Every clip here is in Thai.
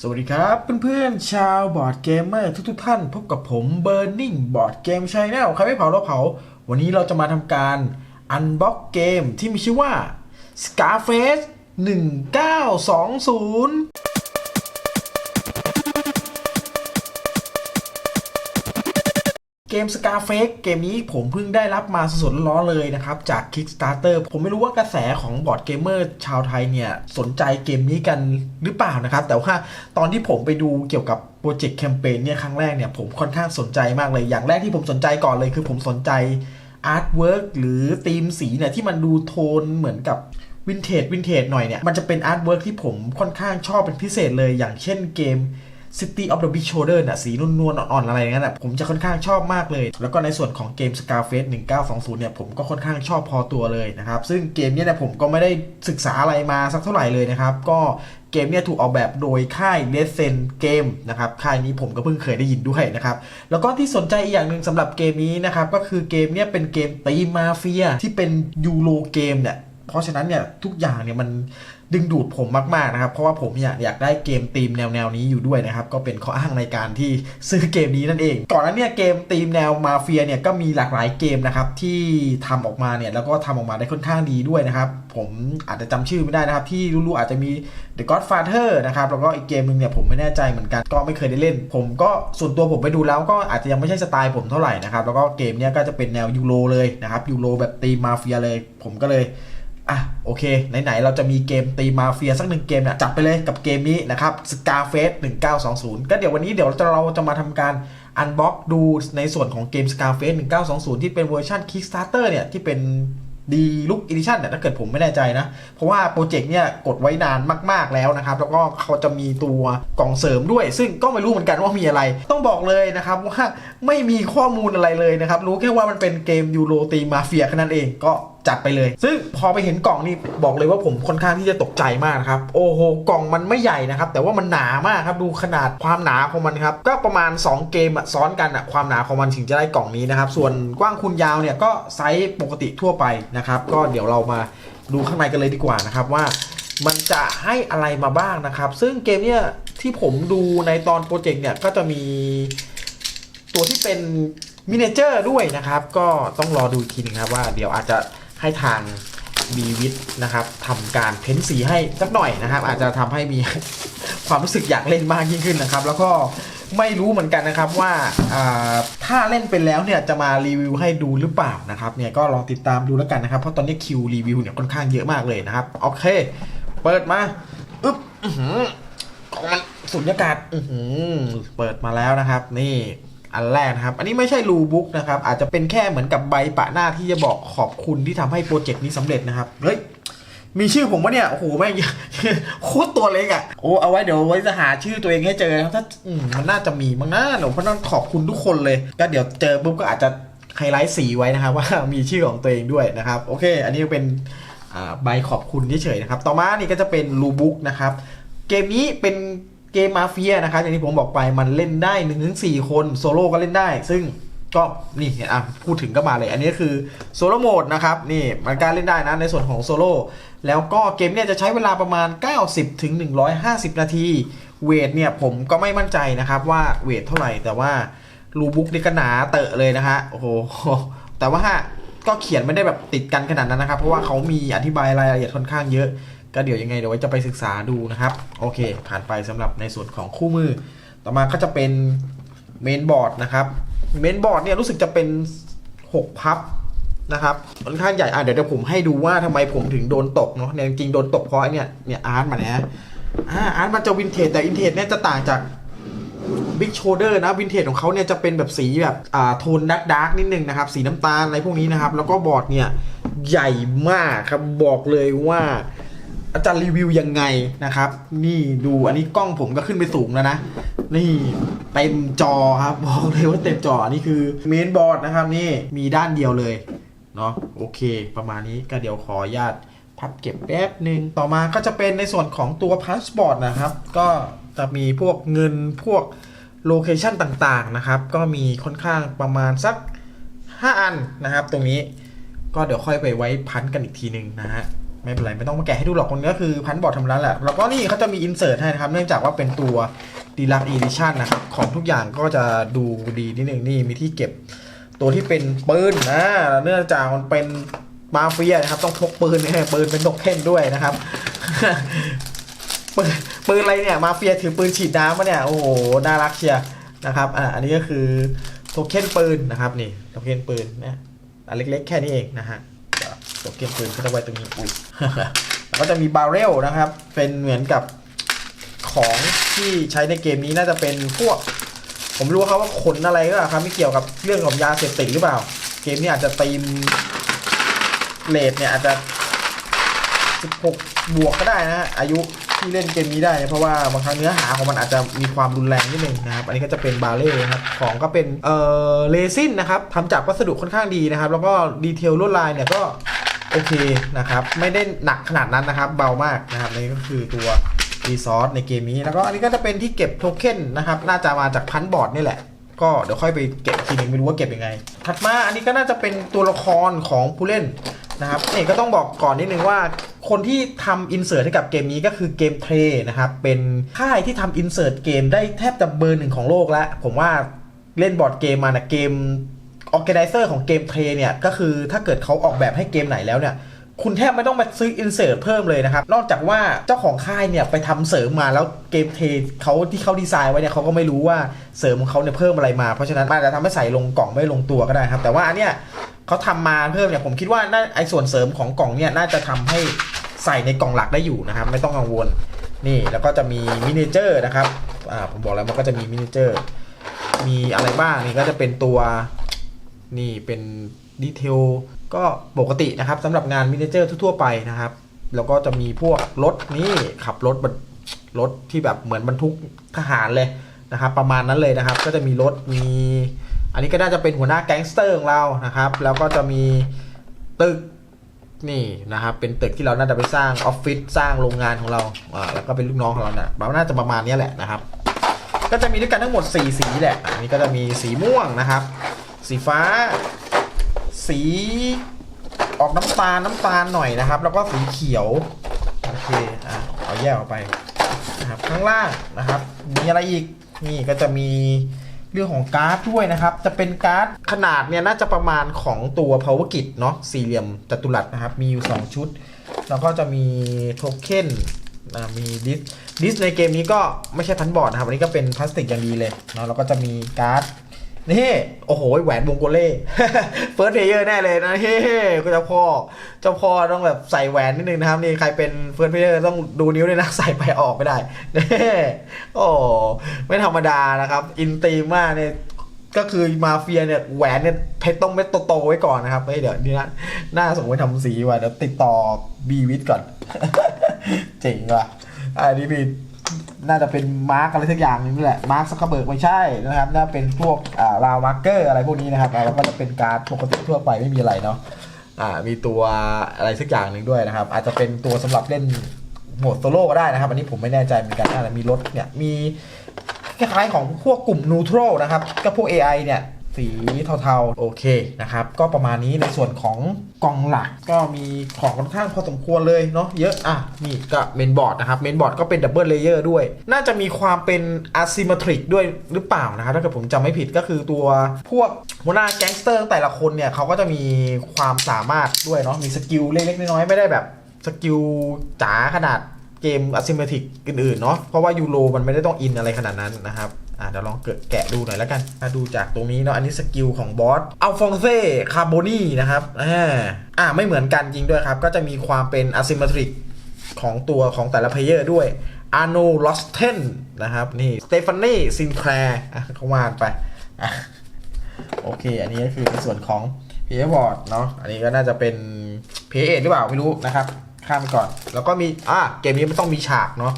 สวัสดีครับเพื่อนๆชาวบอร์ดเกมเมอร์ทุกๆท่าน พบกับผม Burning Board Game Channel ใครไม่เผาเราเผา วันนี้เราจะมาทำการอันบ็อกเกมที่มีชื่อว่า Scarface 1920 เกม Scarface เกมนี้ผมเพิ่งได้รับมาสดๆร้อนเลยนะครับจาก Kickstarter ผมไม่รู้ว่ากระแสของบอร์ดเกมเมอร์ชาวไทยเนี่ย สนใจเกมนี้กันหรือเปล่านะครับ แต่ว่าตอนที่ผมไปดูเกี่ยวกับโปรเจกต์แคมเปญเนี่ย ครั้งแรกเนี่ย ผมค่อนข้างสนใจมากเลย อย่างแรกที่ผมสนใจก่อนเลยคือผมสนใจอาร์ตเวิร์กหรือธีมสีเนี่ย ที่มันดูโทนเหมือนกับวินเทจวินเทจหน่อยเนี่ยมันจะเป็นอาร์ตเวิร์กที่ผมค่อนข้างชอบเป็นพิเศษเลยอย่างเช่นเกม City of the Big Shoulder น่ะสีนวลๆอ่อนๆอะไรอย่างนั้นน่ะผมจะค่อนข้างชอบมากเลย แล้วก็ในส่วนของเกม Scarface 1920 เนี่ยผมก็ค่อนข้างชอบพอตัวเลยนะครับ ซึ่งเกมเนี้ยเนี่ยผมก็ไม่ได้ศึกษาอะไรมาสักเท่าไหร่เลยนะครับ ก็เกมเนี่ยถูกออกแบบโดยค่าย d e c e n Game นะครับค่ายนี้ผมก็เพิ่งเคยได้ยินด้วยนะครับแล้วก็ที่สนใจอีกอย่างหนึ่งสำหรับเกมนี้นะครับก็คือเกมเนี่ยเป็นเกมตีมมาเฟียที่เป็นยูโรเกมเนี่ยเพราะฉะนั้นเนี่ยทุกอย่างเนี่ยมัน ดึงดูดผมมากๆนะครับ เพราะว่าผมเนี่ยอยากได้เกมธีมแนวแนวนี้อยู่ด้วยนะครับ ก็เป็นข้ออ้างในการที่ซื้อเกมนี้นั่นเอง ก่อนหน้านี่ยเกมธีมแนวมาเฟียเนี่ยก็มีหลากหลายเกมนะครับที่ทำออกมาเนี่ยแล้วก็ทำออกมาได้ค่อนข้างดีด้วยนะครับ ผมอาจจะจำชื่อไม่ได้นะครับ ที่รู้ๆอาจจะมี The Godfather นะครับแล้วก็อีกเกมหนึงเนี่ยผมไม่แน่ใจเหมือนกัน ก็ไม่เคยได้เล่น ผมก็ส่วนตัวผมไปดูแล้วก็อาจจะยังไม่ใช่สไตล์ผมเท่าไหร่นะครับแล้วก็เกมเนี่ยก็จะเป็นแนวยูโรเลยนะครับยูโรแบบตีมมาเฟียเลย ผมก็เลย อะโอเค ไหน ๆ เราจะมีเกมตีมาเฟียสักหนึ่งเกมเนี่ยจับไปเลยกับเกมนี้นะครับ Scarface 1920 ก็เดี๋ยววันนี้เดี๋ยวเราจะเราจะมาทำการอันบ็อกดูในส่วนของเกม Scarface 1920 ที่เป็นเวอร์ชัน Kickstarter เนี่ย ที่เป็นดีลุกอีดิชั่นเนี่ยถ้าเกิดผมไม่แน่ใจนะ เพราะว่าโปรเจกต์เนี่ยกดไว้นานมาก ๆแล้วนะครับ แล้วก็เขาจะมีตัวกล่องเสริมด้วย ซึ่งก็ไม่รู้เหมือนกันว่ามีอะไร ต้องบอกเลยนะครับว่าไม่มีข้อมูลอะไรเลยนะครับ รู้แค่ว่ามันเป็นเกมยูโรตีมาเฟียแค่นั้นเองก็ จัดไปเลย ซึ่งพอไปเห็นกล่องนี่บอกเลยว่าผมค่อนข้างที่จะตกใจมากนะครับ โอ้โห กล่องมันไม่ใหญ่นะครับ แต่ว่ามันหนามากครับดูขนาดความหนาของมันครับ ก็ประมาณ 2 เกมอะซ้อนกันอะความหนาของมันถึงจะได้กล่องนี้นะครับ ส่วนกว้างคูณยาวเนี่ยก็ไซส์ปกติทั่วไปนะครับ ก็เดี๋ยวเรามาดูข้างในกันเลยดีกว่านะครับว่ามันจะให้อะไรมาบ้างนะครับ ซึ่งเกมเนี่ยที่ผมดูในตอนโปรเจกต์เนี่ยก็จะมีตัวที่เป็นมินิเจอร์ด้วยนะครับ ก็ต้องรอดูอีกทีหนึงครับว่าเดี๋ยวอาจจะ ให้ทางบีวิทนะครับทำการเพ้นสีให้สักหน่อยนะครับ อาจจะทำให้มีความรู้สึกอยากเล่นมากยิ่งขึ้นนะครับ แล้วก็ไม่รู้เหมือนกันนะครับว่าถ้าเล่นเป็นแล้วเนี่ยจะมารีวิวให้ดูหรือเปล่านะครับเนี่ยก็ลองติดตามดูแล้วกันนะครับ เพราะตอนนี้คิวรีวิวเนี่ยค่อนข้างเยอะมากเลยนะครับ โอเค เปิดมาอึ๊บอือหือกล่องมันสุญญากาศอือหือเปิดมาแล้วนะครับ นี่ อันแรกนะครับ อันนี้ไม่ใช่รูบุ๊กนะครับ อาจจะเป็นแค่เหมือนกับใบปะหน้าที่จะบอกขอบคุณที่ทำให้โปรเจกต์นี้สำเร็จนะครับเฮ้ยมีชื่อผมวะเนี่ย โอ้โห แม่งโคตรตัวเล็กอะ่ะ โอ้ เอาไว้เดี๋ยวไว้จะหาชื่อตัวเองให้เจอนะครับถ้าอืมมันน่าจะมีมั้งนะเดี๋ยวเพราะต้องขอบคุณทุกคนเลย ก็เดี๋ยวเจอปุ๊บก็อาจจะไฮไลท์สีไว้นะครับ ว่ามีชื่อของตัวเองด้วยนะครับ โอเค อันนี้เป็นอ่าใบขอบคุณเฉยๆนะครับ ต่อมานี่ก็จะเป็นรูบุ๊กนะครับ เกมนี้เป็น เกมมาเฟียนะครับอย่างที่ผมบอกไปมันเล่นได้1นถึงสคนโซโล่ก็เล่นได้ ซึ่งก็นี่อะพูดถึงก็มาเลย อันนี้คือโซโล่โหมดนะครับนี่มันการเล่นได้นะในส่วนของโซโล่แล้วก็เกมเนี่ยจะใช้เวลาประมาณ 90ถึง150นาที เวทเนี่ยผมก็ไม่มั่นใจนะครับว่าเวทเท่าไหร่แต่ว่ารูบุ๊กนี่ก็หนาเตอะเลยนะฮะโอ้โหแต่ว่าก็เขียนไม่ได้แบบติดกันขนาดนั้นนะครับ เพราะว่าเขามีอธิบายรายละเอียดค่อนข้างเยอะ ก็เดี๋ยวยังไงเดี๋ยวไว้จะไปศึกษาดูนะครับ โอเค ผ่านไปสำหรับในส่วนของคู่มือ ต่อมาก็จะเป็นเมนบอร์ดนะครับเมนบอร์ดเนี่ยรู้สึกจะเป็น 6 พับนะครับค่อนข้างใหญ่อะเดี๋ยวเดี๋ยวผมให้ดูว่าทำไมผมถึงโดนตกเนาะเนี่ยจริงโดนตกเพราะไอเนี่ยเนี่ยอาร์ตมันนะอ่าอาร์ตมันจะวินเทจแต่วินเทจเนี่ยจะต่างจากบิ๊กโชเดอร์นะวินเทจของเขาเนี่ยจะเป็นแบบสีแบบอ่าโทนดักดาร์กนิดนึงนะครับ สีน้ำตาลอะไรพวกนี้นะครับ แล้วก็บอร์ดเนี่ยใหญ่มากครับบอกเลยว่า อาจารย์รีวิวยังไงนะครับ นี่ดูอันนี้กล้องผมก็ขึ้นไปสูงแล้วนะ นี่เต็มจอครับบอกเลยว่าเต็มจออันนี้คือเมนบอร์ดนะครับนี่มีด้านเดียวเลยเนาะโอเค ประมาณนี้ก็เดี๋ยวขออนุญาตพับเก็บแป๊บหนึ่งต่อมาก็จะเป็นในส่วนของตัวพาสปอร์ตนะครับ ก็จะมีพวกเงินพวกโลเคชันต่างๆนะครับ ก็มีค่อนข้างประมาณสัก 5 อันนะครับ ตรงนี้ก็เดี๋ยวค่อยไปไว้พันกันอีกทีหนึ่งนะฮะ ไม่เป็นไรไม่ต้องมาแกะให้ดูหรอกคนนี้ก็คือพันบอร์ดธรรมดาแหละ แล้วก็นี่เขาจะมีอินเสิร์ตให้นะครับ เนื่องจากว่าเป็นตัวดีลักอีดิชั่นนะครับ ของทุกอย่างก็จะดูดีนิดนึงนี่มีที่เก็บตัวที่เป็นปืนนะเนื่องจากมันเป็นมาเฟียนะครับ ต้องพกปืนเนี่ยปืนเป็นนกเข่นด้วยนะครับปืนปืนอะไรเนี่ยมาเฟียถือปืนฉีดน้ำมาเนี่ยโอ้โหน่ารักเชียนะครับอ่าอันนี้ก็คือโทเค็นปืนนะครับนี่โทเค็นปืนเนี่ยอันเล็กๆแค่นี้เองนะฮะ เดี๋ยวเค็นปืนก็จะไว้ตรงนี้อุ้ยแล้วก็จะมีบาร์เรลนะครับ เป็นเหมือนกับของที่ใช้ในเกมนี้น่าจะเป็นพวก ผมรู้ว่าเขาว่าขนอะไรก็ครับไม่เกี่ยวกับเรื่องของยาเสพติดหรือเปล่า เกมนี้อาจจะตีมเลทเนี่ยอาจจะ 16 บวกก็ได้นะฮะอายุที่เล่นเกมนี้ได้เนี่ยเพราะว่าบางครั้งเนื้อหาของมันอาจจะมีความรุนแรงนิดนึงนะครับ อันนี้ก็จะเป็นบาเล่นะครับ ของก็เป็นเอ่อเลซินนะครับทำจากวัสดุค่อนข้างดีนะครับ แล้วก็ดีเทลลวดลายเนี่ยก็ โอเคนะครับ ไม่ได้หนักขนาดนั้นนะครับ เบามากนะครับนี่ก็คือตัวรีซอสในเกมนี้ แล้วก็อันนี้ก็จะเป็นที่เก็บโทเค็นนะครับ น่าจะมาจากพันบอร์ดนี่แหละ ก็เดี๋ยวค่อยไปเก็บอีกทีนึงไม่รู้ว่าเก็บยังไง ถัดมาอันนี้ก็น่าจะเป็นตัวละครของผู้เล่นนะครับนี่ก็ต้องบอกก่อนนิดนึงว่า คนที่ทำอินเสิร์ตให้กับเกมนี้ก็คือเกมเทรนะครับ เป็นค่ายที่ทำอินเสิร์ตเกมได้แทบจะเบอร์หนึ่งของโลกแล้ว ผมว่าเล่นบอร์ดเกมมานะเกม ออแกไนเซอร์ของเกมเทรเนี่ย ก็คือถ้าเกิดเขาออกแบบให้เกมไหนแล้วเนี่ย คุณแทบไม่ต้องมาซื้ออินเสิร์ตเพิ่มเลยนะครับ นอกจากว่าเจ้าของค่ายเนี่ย ไปทำเสริมมาแล้วเกมเทเขาที่เขาดีไซน์ไว้เนี่ยเขาก็ไม่รู้ว่าเสริมของเขาเนี่ยเพิ่มอะไรมา เพราะฉะนั้นอาจจะทำให้ใส่ลงกล่องไม่ลงตัวก็ได้ครับ แต่ว่าอันเนี้ยเขาทำมาเพิ่มเนี่ยผมคิดว่าน่าไอ้ส่วนเสริมของกล่องเนี่ยน่าจะทำให้ใส่ในกล่องหลักได้อยู่นะครับ ไม่ต้องกังวลนี่แล้วก็จะมีมินิเจอร์นะครับอ่าผมบอกแล้วมันก็จะมีมินิเจอร์มีอะไรบ้างนี่ก็จะเป็นตัว นี่เป็นดีเทลก็ปกตินะครับสำหรับงานมินิเจอร์ทั่วๆไปนะครับ แล้วก็จะมีพวกรถนี่ขับรถบรรถที่แบบเหมือนบรรทุกทหารเลยนะครับ ประมาณนั้นเลยนะครับ ก็จะมีรถมีอันนี้ก็น่าจะเป็นหัวหน้าแก๊งสเตอร์ของเรานะครับ แล้วก็จะมีตึกนี่นะครับ เป็นตึกที่เราน่าจะไปสร้างออฟฟิศสร้างโรงงานของเราอ่าแล้วก็เป็นลูกน้องของเราเนี่ยเราน่าจะประมาณนี้แหละนะครับ ก็จะมีด้วยกันทั้งหมด 4 สีแหละอันนี้ก็จะมีสีม่วงนะครับ สีฟ้า สีออกน้ำตาลน้ำตาลหน่อยนะครับ แล้วก็สีเขียวโอเคอะเอาแยกออกไปนะครับข้างล่างนะครับ มีอะไรอีกนี่ก็จะมีเรื่องของการ์ดด้วยนะครับ จะเป็นการ์ดขนาดเนี่ยน่าจะประมาณของตัว power kit เนาะสี่เหลี่ยมจัตุรัสนะครับ มีอยู่ 2 ชุด แล้วก็จะมีโทเค็นอ่ามีดิสดิสในเกมนี้ก็ไม่ใช่พันบอร์ดนะครับอันนี้ก็เป็นพลาสติกอย่างดีเลยเนาะแล้วก็จะมีการ์ด นี่โอ้โหแหวนวงโกเล่เฟิร์สเพเยอร์แน่เลยนะเฮ้ก็เจ้าพ่อเจ้าพ่อต้องแบบใส่แหวนนิดนึงนะครับนี่ใครเป็นเฟิร์สเพเยอร์ต้องดูนิ้วด้วยนะใส่ไปออกไม่ได้เน่โอ้ไม่ธรรมดานะครับ อินตีมากเนี่ยก็คือมาเฟียเนี่ยแหวนเนี่ยเพชรต้องเม็ดโตๆไว้ก่อนนะครับเฮ้ยเดี๋ยวนี่นะหน้าส่งไปทำสีว่ะเดี๋ยวติดต่อบีวิทก่อน เจ๋งว่ะอันนี้มี น่าจะเป็นมาร์กอะไรสักอย่างนึงนี่แหละมาร์กซักเคอร์เบิร์กไม่ใช่นะครับน่าเป็นพวกอ่าราวมาร์เกอร์อะไรพวกนี้นะครับแล้วก็จะเป็นการปกติทั่วไปไม่มีอะไรเนาะอ่ามีตัวอะไรสักอย่างหนึ่งด้วยนะครับ อาจจะเป็นตัวสำหรับเล่นโหมดโซโล่ก็ได้นะครับ อันนี้ผมไม่แน่ใจเหมือนกันอ่ามีรถเนี่ยมีคล้ายๆของพวกกลุ่มนูโตรนะครับก็พวก AI เนี่ย สีเทาๆ โอเคนะครับ ก็ประมาณนี้ในส่วนของกล่องหลักก็มีของค่อนข้างพอสมควรเลยเนาะเยอะอะนี่ก็เมนบอร์ดนะครับเมนบอร์ดก็เป็นดับเบิลเลเยอร์ด้วย น่าจะมีความเป็นอะซิม e ทริกด้วยหรือเปล่านะครับถ้าเกิดผมจำไม่ผิดก็คือตัวพวกหัวหน้าแก๊งสเตอร์แต่ละคนเนี่ยเขาก็จะมีความสามารถด้วยเนาะมีสกิลเล็กๆน้อยๆไม่ได้แบบสกิลจ๋าขนาดเกมอะซิมเมทริกอื่นๆเนาะเพราะว่ายูโรมันไม่ได้ต้องอินอะไรขนาดนั้นนะครับ อ่าเดี๋ยวลองเกิดแกะดูหน่อยแล้วกันถ้าดูจากตรงนี้เนาะอันนี้สกิลของบอสอัลฟองเซ่คาร์โบนีนะครับอ่าอ่าไม่เหมือนกันจริงด้วยครับ ก็จะมีความเป็นอะซิมเมทริกของตัวของแต่ละเพลเยอร์ด้วยอาร์โนลอสเทนนะครับนี่สเตฟานีซินแคลร์อะเขาวานไปอโอเค อันนี้ก็คือในส่วนของเพย์บอร์ดเนาะอันนี้ก็น่าจะเป็นเพย์เอหรือเปล่าไม่รู้นะครับ ข้ามไปก่อน แล้วก็มีอ่าเกมนี้มันต้องมีฉากเนาะ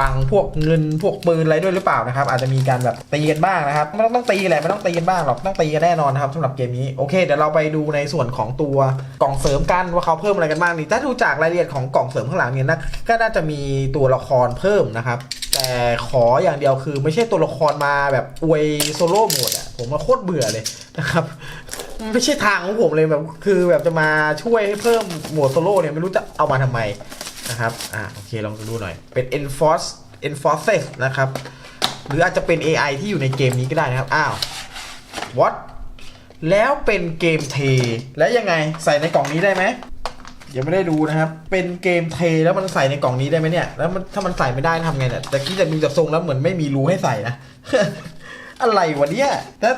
บังพวกเงินพวกปืนอะไรด้วยหรือเปล่านะครับ อาจจะมีการแบบตีกันบ้างนะครับไม่ต้องต้องตีแหละไม่ต้องตีกันบ้างหรอกต้องตีกันแน่นอนนะครับสำหรับเกมนี้โอเคเดี๋ยวเราไปดูในส่วนของตัวกล่องเสริมกันว่าเขาเพิ่มอะไรกันบ้างนี่ถ้าดูจากรายละเอียดของกล่องเสริมข้างหลังเนี่ยนะก็น่าจะมีตัวละครเพิ่มนะครับแต่ขออย่างเดียวคือไม่ใช่ตัวละครมาแบบอวยโซโล่โหมดอะผมมาโคตรเบื่อเลยนะครับไม่ใช่ทางของผมเลยแบบคือแบบจะมาช่วยให้เพิ่มโหมดโซโล่เนี่ยไม่รู้จะเอามาทำไม นะครับ อ่าโอเค ลองดูหน่อย เป็น enforce enforces นะครับ หรืออาจจะเป็น AI ที่อยู่ในเกมนี้ก็ได้นะครับ อ้าว what แล้วเป็นเกมเท แล้วยังไงใส่ในกล่องนี้ได้ไหมยังไม่ได้ดูนะครับ เป็นเกมเทแล้วมันใส่ในกล่องนี้ได้ไหมเนี่ย แล้วมันถ้ามันใส่ไม่ได้ทำไงเนี่ย แต่คิดจะดูจากทรงแล้วเหมือนไม่มีรูให้ใส่นะ อะไรวะเนี่ยแต่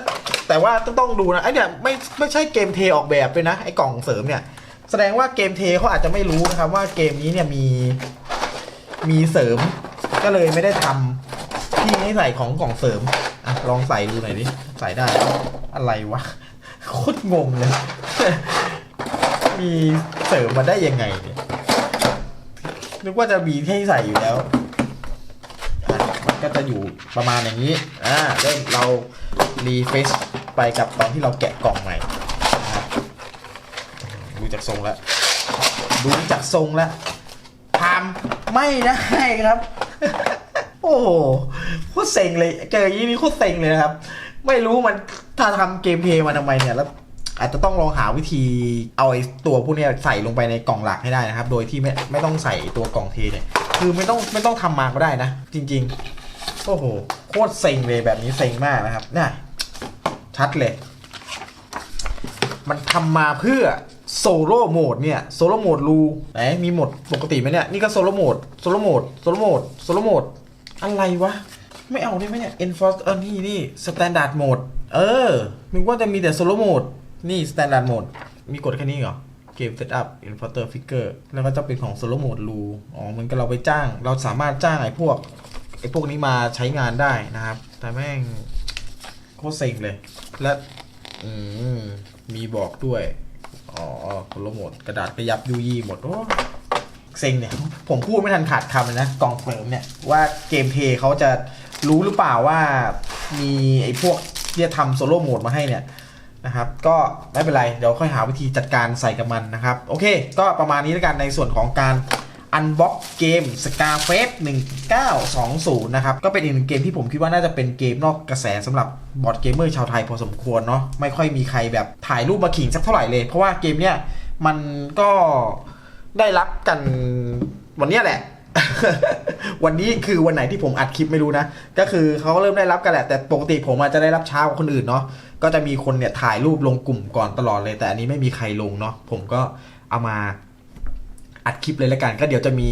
แต่ว่าต้องต้องดูนะไอเนี่ยไม่ไม่ใช่เกมเทออกแบบเลยนะไอกล่องเสริมเนี่ย แสดงว่าเกมเทเขาอาจจะไม่รู้นะครับ ว่าเกมนี้เนี่ยมีมีเสริม ก็เลยไม่ได้ทำที่ให้ใส่ของกล่องเสริมอะลองใส่ดูหน่อยดิใส่ได้ อะไรวะโคตรงงเลย มีเสริมมาได้ยังไงเนี่ยนึกว่าจะมีให้ใส่อยู่แล้วมันก็จะอยู่ประมาณอย่างนี้อ่าเริ่มเรารีเฟซไปกับตอนที่เราแกะกล่องใหม่นะครับดูจาก ทรงแล้วดูจากทรงแล้วทำไม่ได้ครับ โอ้โหโคตรเซ็งเลย เจออย่างนี้โคตรเซ็งเลยนะครับ ไม่รู้มันถ้าทำเกมเพย์มาทำไมเนี่ยแล้วอาจจะต้องลองหาวิธีเอาไอ้ตัวพวกนี้ใส่ลงไปในกล่องหลักให้ได้นะครับ โดยที่ไม่ไม่ต้องใส่ตัวกล่องเทเนี่ย คือไม่ต้องไม่ต้องทำมาก็ได้นะ จริง ๆ โอ้โห โคตรเซ็งเลยแบบนี้เซ็งมากนะครับเนี่ยชัดเลย มันทำมาเพื่อ โซโล่โหมดเนี่ยโซโล่โหมดรูไหนมีโหมดปกติไหมเนี่ย นี่ก็โซโล่โหมดโซโล่โหมดโซโล่โหมดโซโล่โหมดอะไรวะ ไม่เอาได้ไหมเนี่ย enforce เออนี่นี่ standard mode เออมึงว่าจะมีแต่โซโล่โหมดนี่ standard mode มีกดแค่นี้เหรอเกม setup enforcer figure แล้วก็จะเป็นของโซโล่โหมดรูอ๋อเหมันก็เราไปจ้าง เราสามารถจ้างไอ้พวกไอ้พวกนี้มาใช้งานได้นะครับ แต่แม่งโคตรเซ็งเลย และอืมมีบอกด้วย อ๋อคนละหมดกระดาษกระยับยุยี่หมดโอ้เซ็งเนี่ย ผมพูดไม่ทันขาดคำเลยนะกองเฟิร์มเนี่ย ว่าเกมเพย์เขาจะรู้หรือเปล่าว่ามีไอ้พวกที่จะทำโซโล่โหมดมาให้เนี่ยนะครับ ก็ไม่เป็นไร เดี๋ยวค่อยหาวิธีจัดการใส่กับมันนะครับ โอเค ก็ประมาณนี้แล้วกันในส่วนของการ Unbox เกม Scarface 1920 นะครับ ก็เป็นอีกหนึ่งเกมที่ผมคิดว่าน่าจะเป็นเกมนอกกระแสสำหรับบอร์ดเกมเมอร์ชาวไทยพอสมควรเนาะไม่ค่อยมีใครแบบถ่ายรูปมาขิงสักเท่าไหร่เลย เพราะว่าเกมเนี้ยมันก็ได้รับกันวันเนี้ยแหละ วันนี้คือวันไหนที่ผมอัดคลิปไม่รู้นะ ก็คือเขาเริ่มได้รับกันแหละ แต่ปกติผมอาจจะได้รับช้ากว่าคนอื่นเนาะก็จะมีคนเนี่ยถ่ายรูปลงกลุ่มก่อนตลอดเลย แต่อันนี้ไม่มีใครลงเนาะผมก็เอามา อัดคลิปเลยละกัน ก็เดี๋ยวจะมี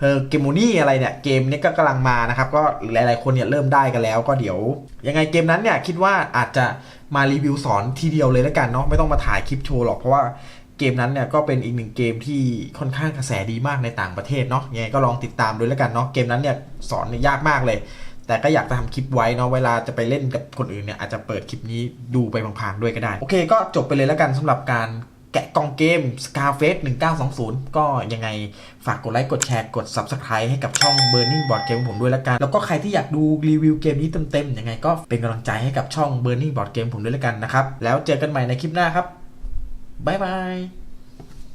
เฮอร์เกมนี่อะไรเนี่ย เกมนี้ก็กำลังมานะครับ ก็หลาย ๆ คนเนี่ยเริ่มได้กันแล้ว ก็เดี๋ยว ยังไงเกมนั้นเนี่ยคิดว่าอาจจะมารีวิวสอนทีเดียวเลยละกันเนาะไม่ต้องมาถ่ายคลิปโชว์หรอกเพราะว่าเกมนั้นเนี่ยก็เป็นอีกหนึ่งเกมที่ค่อนข้างกระแสดีมากในต่างประเทศเนาะยังไงก็ลองติดตามด้วยละกันเนาะเกมนั้นเนี่ยสอนเนี่ยยากมากเลย แต่ก็อยากจะทำคลิปไว้เนาะเวลาจะไปเล่นกับคนอื่นเนี่ยอาจจะเปิดคลิปนี้ดูไปพังๆด้วยก็ได้ โอเค ก็จบไปเลยแล้วกันสำหรับการ แกะกล่องเกม Scarface 1920 ก็ยังไงฝากกดไลค์ กดแชร์ กด Subscribe ให้กับช่อง Burning Board Game ของผมด้วยละกัน แล้วก็ใครที่อยากดูรีวิวเกมนี้เต็มๆ ยังไงก็เป็นกำลังใจให้กับช่อง Burning Board Game ผมด้วยละกันนะครับ แล้วเจอกันใหม่ในคลิปหน้าครับ บ๊ายบาย